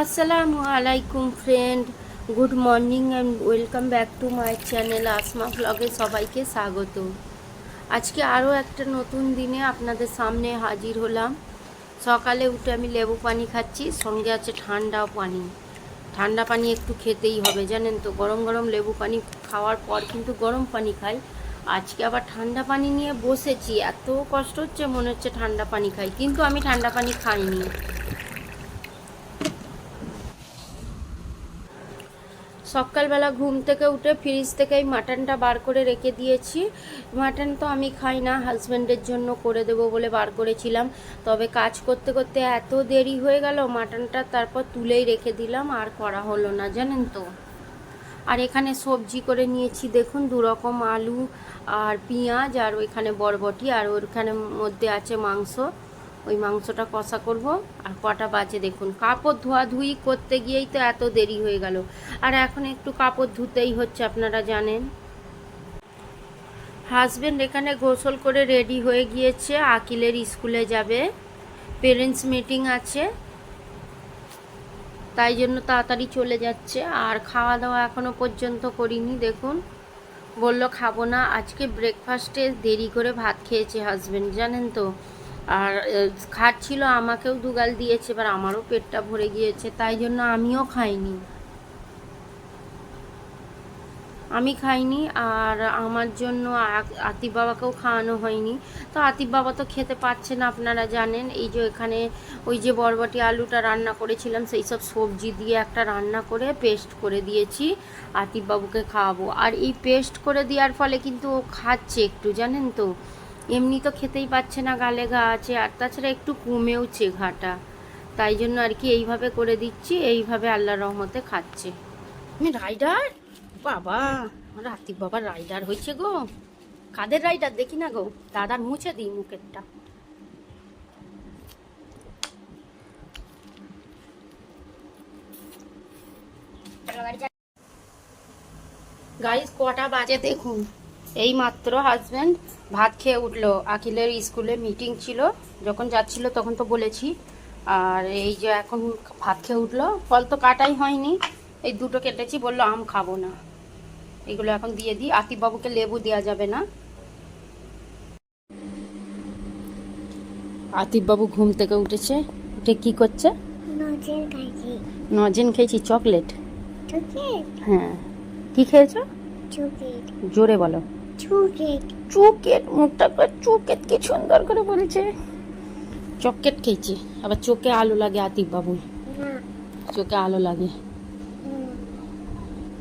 আসসালামু আলাইকুম friend good morning and welcome back to my channel Asma ব্লগে সবাইকে স্বাগত। আজকে আরও একটা নতুন দিনে আপনাদের সামনে হাজির হলাম। সকালে উঠে আমি লেবু পানি খাচ্ছি, সঙ্গে আছে ঠান্ডা পানি। ঠান্ডা পানি একটু খেতেই হবে, জানেন তো? গরম গরম লেবু পানি খাওয়ার পর কিন্তু গরম পানি খাই। আজকে আবার ঠান্ডা পানি নিয়ে বসেছি, এত কষ্ট হচ্ছে মনে হচ্ছে ঠান্ডা পানি খাই। কিন্তু আমি ঠান্ডা পানি খাইনি। সকালবেলা ঘুম থেকে উঠে ফ্রিজ থেকে এই মাটনটা বার করে রেখে দিয়েছি। মাটন তো আমি খাই না হাজব্যান্ডের জন্য করে দেবো বলে বার করেছিলাম। তবে কাজ করতে করতে এত দেরি হয়ে গেল মাটনটা তারপর তুলেই রেখে দিলাম, আর করা হলো না, জানেন তো। আর এখানে সবজি করে নিয়েছি, দেখুন দু রকম আলু আর পেঁয়াজ আর ওইখানে বরবটি আর ওইখানে মধ্যে আছে মাংস। ওই মাংসটা কষা করব। আর কটা বাজে দেখুন, কাপড় ধোয়াধুয়ি করতে গিয়েই তো এত দেরি হয়ে গেল। আর এখন একটু কাপড় ধুতেই হচ্ছে, আপনারা জানেন। হাজবেন্ড এখানে গোসল করে রেডি হয়ে গিয়েছে, আকিলের স্কুলে যাবে। পেরেন্টস মিটিং আছে। তাই জন্য তাড়াতাড়ি চলে যাচ্ছে। আর খাওয়া দাওয়া এখনও পর্যন্ত করিনি, দেখুন। বলল, খাব না, আজকে ব্রেকফাস্টে দেরি করে ভাত খেয়েছে হাজবেন্ড জানেন তো? আর খাচ্ছিল আমাকেও দুগাল দিয়েছে, এবার আমারও পেটটা ভরে গিয়েছে, তাই জন্য আমিও খাইনি। আমি খাইনি, আর আমার জন্য আতিফ বাবাকেও খাওয়ানো হয়নি। তো আতিফ বাবা তো খেতে পাচ্ছে না, আপনারা জানেন, এই যে এখানে ওই যে বরবটি আলুটা রান্না করেছিলাম, সেই সব সবজি দিয়ে একটা রান্না করে পেস্ট করে দিয়েছি, আতিফ বাবুকে খাওয়াবো। আর এই পেস্ট করে দেওয়ার ফলে কিন্তু ও খাচ্ছে একটু, জানেন তো? এমনি তো খেতেই পাচ্ছে না গালে ঘা আছে, আর তাছাড়া একটু কমেওছে ঘাটা। তাই জন্য আর কি এইভাবে করে দিচ্ছি, এইভাবে আল্লাহ রহমতে খাচ্ছে। আমি রাইডার? বাবা আতিক বাবার রাইডার হয়েছে গো। কাদের রাইডার? দেখি না গো। দাদার মুছে দিই মুখেরটা। গাইস, কটা বাজে দেখুন। এই মাত্র হাজব্যান্ড ভাত খেয়ে উঠল। আখিলের স্কুলে মিটিং ছিল। যখন যাচ্ছিল তখন তো বলেছি। আর এই যে এখন ভাত খেয়ে উঠল ফল তো কাটাই হয়নি। এই দুটো কেটেছি বলল আম খাব না। এগুলো এখন দিয়ে দিই। আতিফ বাবুকে লেবু দেওয়া যাবে না। আতিফ বাবু ঘুম থেকে উঠেছে। উঠে কি করছে? নজেন খেয়েছি চকলেট। হ্যাঁ। কি খেয়েছো? জোরে বলো। চুকেট চুকেট মুখটা চুকেট কি সুন্দর করে বলেছে। চকেট খেয়েছি, আবার চোখে আলো লাগে আতিফ বাবু চোখে আলো লাগে।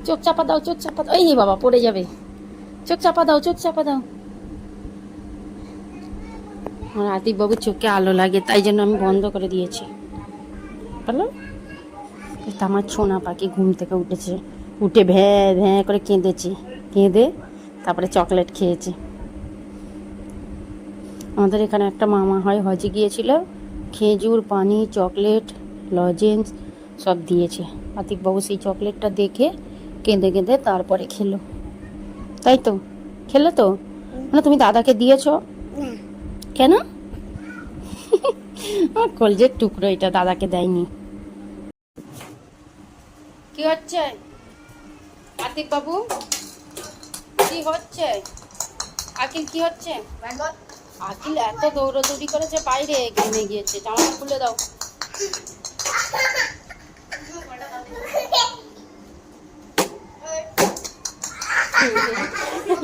চোখ চাপা দাও, চোখ চাপা দাও। এই বাবা, পড়ে যাবে। চোখ চাপা দাও, চোখ চাপা দাও। আমার আতিফ বাবুর চোখে আলো লাগে, তাই জন্য আমি বন্ধ করে দিয়েছি। বলো। আমার ছোনা পাখি ঘুম থেকে উঠেছে। উঠে ভ্যাঁ ভ্যাঁ করে কেঁদেছে। কেঁদে তারপরে চকলেট খেয়েছে। আমাদের এখানে একটা মামা হয় হজে গিয়েছিল। খেজুর পানি চকলেট লজেন্স সব দিয়েছে। আতিকবাবু সেই চকলেটটা দেখে কেঁদে কেঁদে তারপরে খেলো। তাই তো? খেলো তো? মানে তুমি দাদাকে দিয়েছ? কেন? আমার কলজের টুকরো এটা দাদাকে দেয়নি। কি হচ্ছে? আতিক বাবু কি হচ্ছে? আকিল কি হচ্ছে? আকিল এত দৌড়দৌড়ি করেছে বাইরে ঘেমে গিয়েছে। জামাটা খুলে দাও।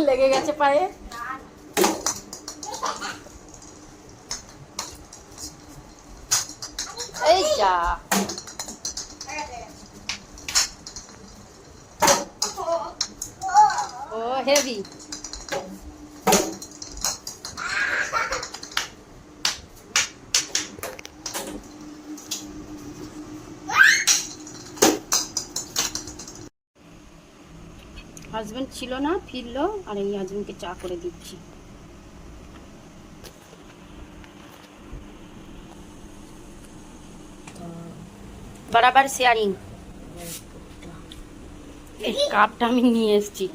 লেগে গেছে পায়ে? এই যা ও হেভি হাজবেন্ড ছিল না, ফিরলো, আর এই হাজবেন্ডকে চা করে দিচ্ছি। বরাবর শেয়ারিং এই কাপটা আমি নিয়ে এসেছি।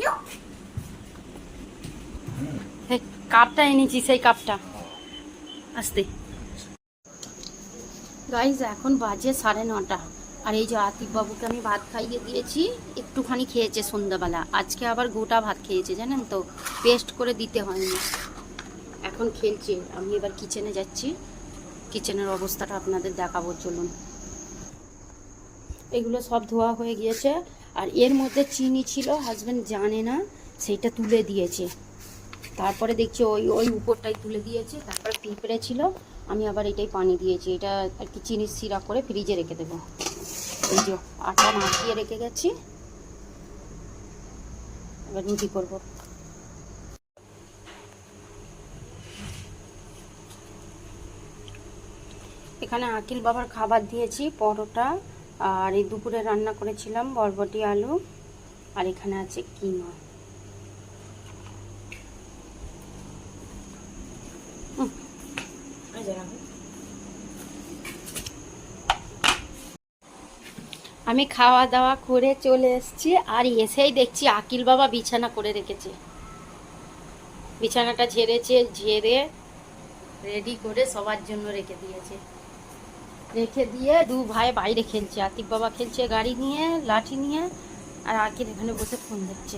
কাপটা এনেছি, সেই কাপটা। আসতে। গাইজ এখন বাজে সাড়ে নটা। আর এই যে আতিফ বাবুকে আমি ভাত খাইয়ে দিয়েছি, একটুখানি খেয়েছে সন্ধ্যাবেলা। আজকে আবার গোটা ভাত খেয়েছে, জানেন তো? পেস্ট করে দিতে হয়নি। এখন খেলছে। আমি এবার কিচেনে যাচ্ছি। কিচেনের অবস্থাটা আপনাদের দেখাবো, চলুন। এগুলো সব ধোয়া হয়ে গিয়েছে। আর এর মধ্যে চিনি ছিল হাজব্যান্ড জানে না, সেইটা তুলে দিয়েছে। তারপরে দেখছি ওই ওই উপরটাই তুলে দিয়েছে, তারপরে পিঁপড়ে ছিল, আমি আবার এটাই পানি দিয়েছি, এটা আর কি চিনির সিরা করে ফ্রিজে রেখে দেবো। এই যে আটা মাখিয়ে রেখে গেছি, এবার রুটি করব। এখানে আকিল বাবার খাবার দিয়েছি, পরোটা, আর এই দুপুরে রান্না করেছিলাম বরবটি আলু, আর এখানে আছে কিমা হুম। এই যে রাখো। আমি খাওয়া দাওয়া করে চলে এসেছি আর এসেই দেখছি আকিল বাবা বিছানা করে রেখেছে। বিছানাটা ঝেড়েছে, ঝেড়ে রেডি করে সবার জন্য রেখে দিয়েছে। রেখে দিয়ে দু ভাই বাইরে খেলছে। আতিক বাবা খেলছে গাড়ি নিয়ে, লাঠি নিয়ে আর আকিল এখানে বসে ফোন দেখছে।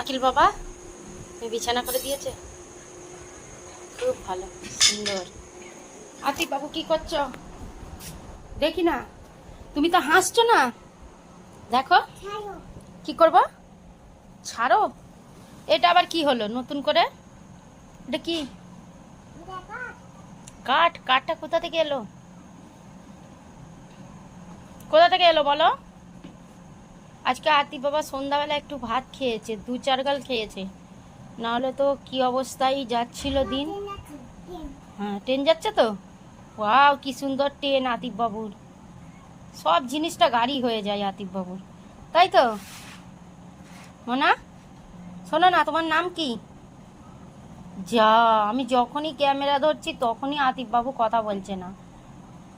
আকিল বাবা বিছানা করে দিয়েছে? খুব ভালো, সুন্দর। আতিক বাবু কি করছ? দেখি না। তুমি তো হাসছো না। দেখো কি করব? ছাড়ো? এটা আবার কি হলো? নতুন করে? এটা কি? কাঠ। কাঠটা কোথা থেকে এলো? কোথা থেকে এলো বলো? আজকে আতিফ বাবা সন্ধ্যাবেলা একটু ভাত খেয়েছে দু চার গাল খেয়েছে। নাহলে তো কি অবস্থায় যাচ্ছিল দিন? হ্যাঁ ট্রেন যাচ্ছে তো? ওয়াও, কি সুন্দর ট্রেন আতিফবাবুর। সব জিনিসটা গাড়ি হয়ে যায় আতিফ বাবুর তাই তো? মোনা, শোনো না, তোমার নাম কি? যা, আমি যখনই ক্যামেরা ধরছি তখনই আতিফবাবু কথা বলছে না।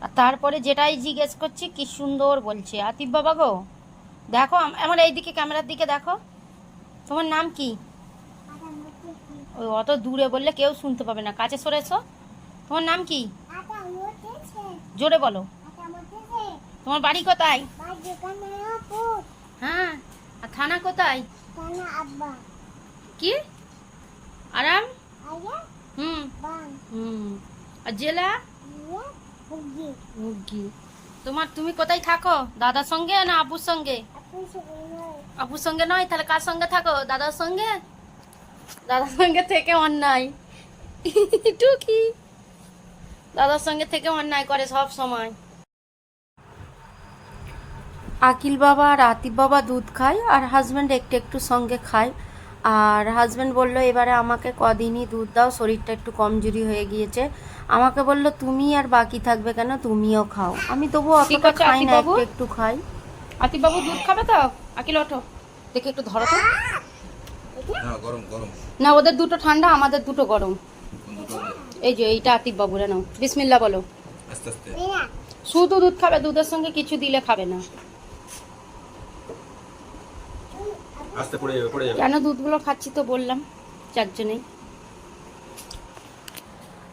আর তারপরে যেটাই জিজ্ঞেস করছি, কি সুন্দর বলছে। আতিফ বাবা গো, দেখো, আম- আমার এইদিকে ক্যামেরার দিকে দেখো। তোমার নাম কি? ওই অত দূরে বললে কেউ শুনতে পাবে না। কাছে সরে তোমার নাম কি? জোরে বলো। তোমার বাড়ি কোথায়? হ্যাঁ আর থানা কোথায়? কি? আরাম? হুম। হুম। আর জেলা? তোমার, তুমি কোথায় থাকো? দাদার সঙ্গে না আবুর সঙ্গে? আবুর সঙ্গে নয়, তাহলে কার সঙ্গে থাকো? দাদার সঙ্গে? দাদার সঙ্গে থেকে অন্যায়। টুকি। দাদার সঙ্গে থেকে অন্যায় করে সব সময়। আকিল বাবা আর আতিফ বাবা দুধ খায় আর হাজব্যান্ড একটু একটু সঙ্গে খায়। আর হাজব্যান্ড বলল এবারে আমাকে কদিনই দুধ দাও শরীরটা একটু কমজোরি হয়ে গিয়েছে। আমাকে বলল তুমি আর বাকি থাকবে কেন? তুমিও খাও। আমি তবু অতটা খাই না একটু একটু খাই। আতিফ বাবু দুধ খাবে তো? আকিল ওঠো। দেখে একটু ধরো তো। না গরম গরম। না ওদের দুটো ঠান্ডা আমাদের দুটো গরম। এই যে এইটা আতিফ বাবুরা নাও। বিসমিল্লা বলো। শুধু দুধ খাবে দুধের সঙ্গে কিছু দিলে খাবে না। কেন দুধগুলো খাচ্ছি তো বললাম চারজনেই।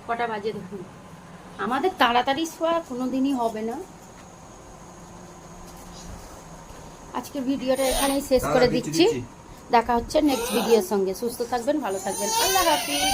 কটা বাজে দেখুন। আমাদের তাড়াতাড়ি শোয়া কোনোদিনই হবে না। আজকের ভিডিওটা এখানেই শেষ করে হ্যাঁ, দিচ্ছি। দেখা হচ্ছে নেক্সট ভিডিওর সঙ্গে। সুস্থ থাকবেন ভালো থাকবেন। আল্লাহ হাফিজ।